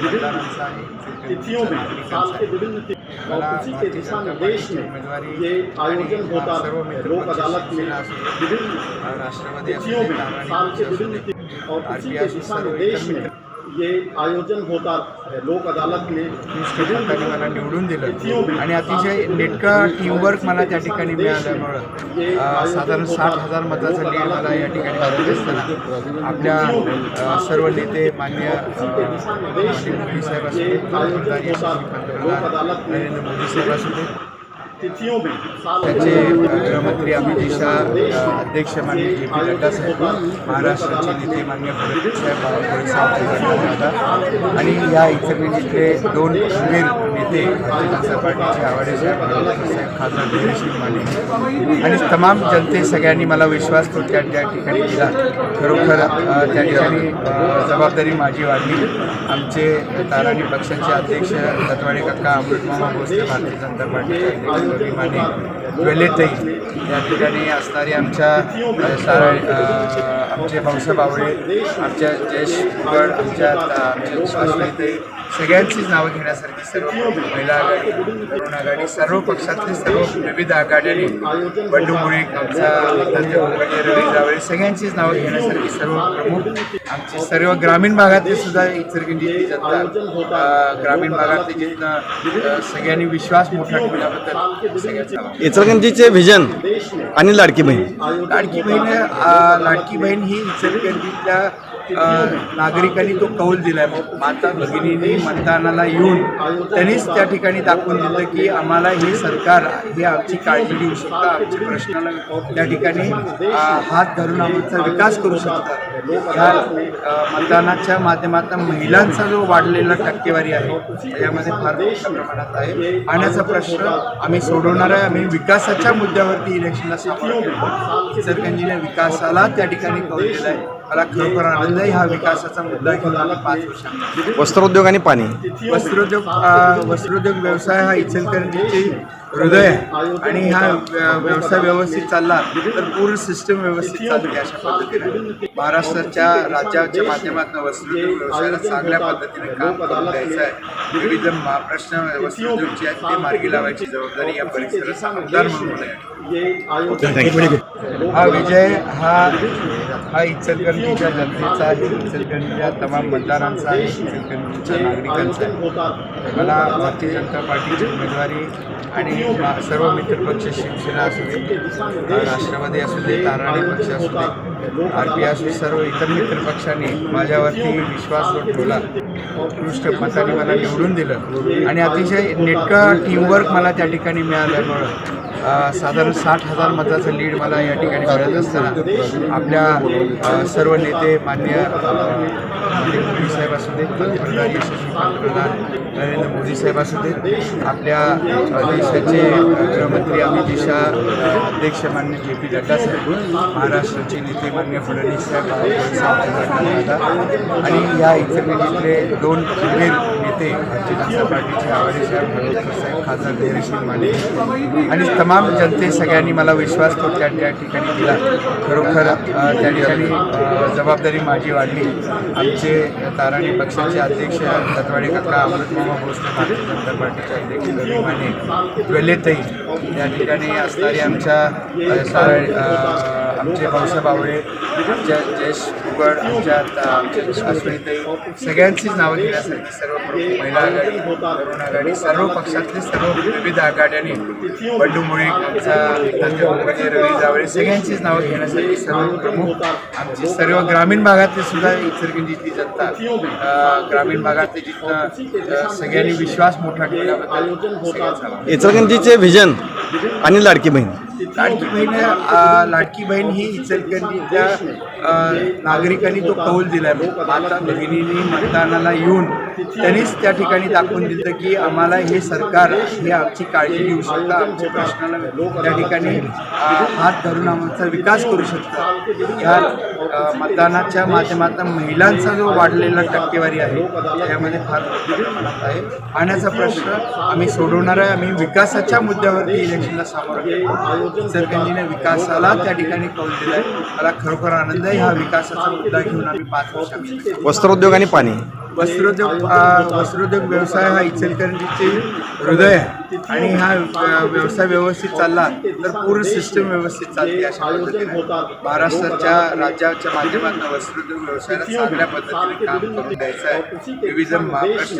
तिथियों में साल के विभिन्न और उसी के दिशा निर्देश में ये आयोजन होता है लोक अदालत में विभिन्न तिथियों में साल के विभिन्न और उसी के दिशा निर्देश में ये आयोजन होता है लोक अदालत त्यांनी मला निवडून दिलं. आणि अतिशय नेटकं टीमवर्क मला त्या ठिकाणी मिळाल्यामुळं साधारण साठ हजार मताचं लीड मला या ठिकाणी मिळत असताना आपल्या सर्व नेते मान्य मोदी साहेब असू पंतप्रधान नरेंद्र मोदी साहेब असू त्याचे गृहमंत्री अमित शाह अध्यक्ष माननीय जे पी नड्डा साहेब महाराष्ट्राचे नेते मान्य फडणवीस साहेब बावनकुळे साहेब आणि या इचलकरंजीतले दोन उमेर नेते भारतीय जनता पार्टीचे आवाडे साहेब साहेब खासदार धैर्यशील माने आणि तमाम जनते सगळ्यांनी मला विश्वास तो त्या त्या ठिकाणी दिला. खरोखर त्या ठिकाणी जबाबदारी माझी वाढली. आमचे ताराणी पक्षाचे अध्यक्ष दत्तवाडे काका अमृतमामा भोसले भारतीय जनता पार्टीचे अध्यक्ष रवी या ठिकाणी असणारी आमच्या अ, आमचे आवळे आमच्या जयेश उगड आमच्या शाश्वताई सगळ्यांचीच नावं घेण्यासारखी सर्व महिला आघाडी तरुण आघाडी सर्व पक्षातले सर्व विविध आघाड्यांनी बंडू मुळीक आमचा जावळे सगळ्यांचीच नावं घेण्यासारखी सर्व प्रमुख आमचे सर्व ग्रामीण भागातले सुद्धा इचलकरंजीची जनता ग्रामीण भागातले जिथनं अ, सगळ्यांनी विश्वास मोठा ठेवल्याबद्दल सगळ्यांचा. इचलकरंजीचे व्हिजन आणि लाडकी बहीण लाडकी बहीण लाडकी बहीण ही इचलकरंजीतल्या नागरिकांनी तो कौल दिला आहे माता भगिनींनी मतदानाला येऊन त्यांनीच त्या ठिकाणी दाखवून दिलं की आम्हाला हे सरकार हे आमची काळजी घेऊ शकतं आमच्या प्रश्नाला त्या ठिकाणी हात धरून आमचा विकास करू शकतात ह्या मतदानाच्या माध्यमातून महिलांचा जो वाढलेला टक्केवारी आहे यामध्ये फार मोठ्या प्रमाणात आहे. पाण्याचा प्रश्न आम्ही सोडवणार आहे. आम्ही विकासाच्या मुद्द्यावरती इलेक्शनला सामोरं इचलकरंजीने विकासाला त्या ठिकाणी आहे मला खरोखर आनंद आहे हा विकासाचा मुद्दा घेऊन आम्ही पाच वर्षांनी वस्त्रोद्योग आणि पाणी. वस्त्रोद्योग वस्त्रोद्योग व्यवसाय हा इचलकरंजीचे हृदय आहे. आणि हा व्य- व्यवसाय व्यवस्थित चालला तर पूर्ण सिस्टम व्यवस्थित चालते अशा पद्धतीने. महाराष्ट्राच्या राज्याच्या माध्यमातून वस्त्रोद्योग व्यवसायाला चांगल्या पद्धतीने काम करून द्यायचं आहे. विविध प्रश्न वस्त्रोद्योगचे आहेत ते मार्गी लावायची जबाबदारी या परिसराचा आमदार म्हणून आहे. हा विजय हा हा इचलकरंजीच्या जनतेचा आहे. इचलकरंजीच्या तमाम मतदारांचा आहे. इचलकरंजीच्या नागरिकांचा आहे. मला भारतीय जनता पार्टीची उमेदवारी आणि मा- सर्व मित्रपक्ष शिवसेना असू दे राष्ट्रवादी असू दे ताराणी पक्ष असू दे आर पी असू सर्व इतर मित्रपक्षांनी माझ्यावरती विश्वास ठेवला उत्कृष्ट मताने मला निवडून दिलं. आणि अतिशय नेटकं टीमवर्क मला त्या ठिकाणी मिळाल्यामुळं साधारण साठ हजार मताचं लीड मला या ठिकाणी मिळत असताना. आपल्या सर्व नेते मान्य अ, साहेब असू दे पंतप्रधान यशस्वी पंतप्रधान नरेंद्र मोदी साहेब असू आपल्या देशाचे गृहमंत्री अमित शहा अध्यक्ष मान्य जे पी नड्डा साहेब महाराष्ट्राचे नेते मान्य फडणवीस साहेब आणि या इचलकरंजीतले दोन कुबेर नेते भारतीय जनता पार्टीचे आवाडे साहेब आंबेडकर साहेब खासदार धैर्यशील माने. आणि तमाम जनते सगळ्यांनी मला विश्वास तो त्या त्या ठिकाणी दिला. खरोखर त्या ठिकाणी जबाबदारी माझी वाढली. आमचे ताराणी पक्षाचे अध्यक्ष दत्तवाडे काका अमृत भोसले भारतीय जनता पार्टीचे अध्यक्ष रवी माने वेलेतई या ठिकाणी असणारी आमच्या अ, आमचे भाऊसाहेब बावळे आमच्या जयेश उगड आमच्या आमच्या सगळ्यांचीच नावं घेण्यासाठी सर्व महिला आघाडी तरुण आघाडी सर्व पक्षातले सर्व विविध आघाड्यांनी बंडू मुळे आमचा रवी जावळे सगळ्यांचीच नावं घेण्यासाठी सर्व प्रमुख आमची सर्व ग्रामीण भागातले सुद्धा इचलकरंजीतली जनता ग्रामीण भागातले जिथं सगळ्यांनी विश्वास मोठा ठेवल्याबद्दल सगळ्यांचा व्हिजन आणि लाडकी बहीण. लाडकी बहीण लाडकी बहीण ही इचलकरंजीतल्या त्या नागरिकांनी तो कौल दिला आहे आता भगिनींनी मतदानाला येऊन त्यांनीच त्या ठिकाणी दाखवून दिलं की आम्हाला हे सरकार हे आमची काळजी घेऊ शकतं आमच्या प्रश्नाला त्या ठिकाणी हात धरून आमचा विकास करू शकतं. ह्या मतदानाच्या माध्यमातून महिलांचा जो वाढलेला टक्केवारी आहे त्यामध्ये फार आहे. पाण्याचा प्रश्न आम्ही सोडवणार आहे आम्ही विकासाच्या मुद्द्यावरती इलेक्शनला सामोरं गेलो विकासाला त्या ठिकाणी कौल दिला आहे मला खरोखर आनंद आहे हा विकासाचा मुद्दा घेऊन आम्ही पाच वर्षांनी वस्त्रोद्योग आणि पाणी. वस्त्रोद्योग वस्त्रोद्योग व्यवसाय हा इचलकरंजीचे हृदय. आहे आणि हा व्यवसाय व्यवस्थित चालला तर पूर्ण सिस्टम व्यवस्थित चालते अशा पद्धतीने महाराष्ट्राच्या राज्याच्या माध्यमातून वस्त्रोद्योग व्यवसायाला चांगल्या पद्धतीने काम करून द्यायचं आहे. विविध महाराष्ट्र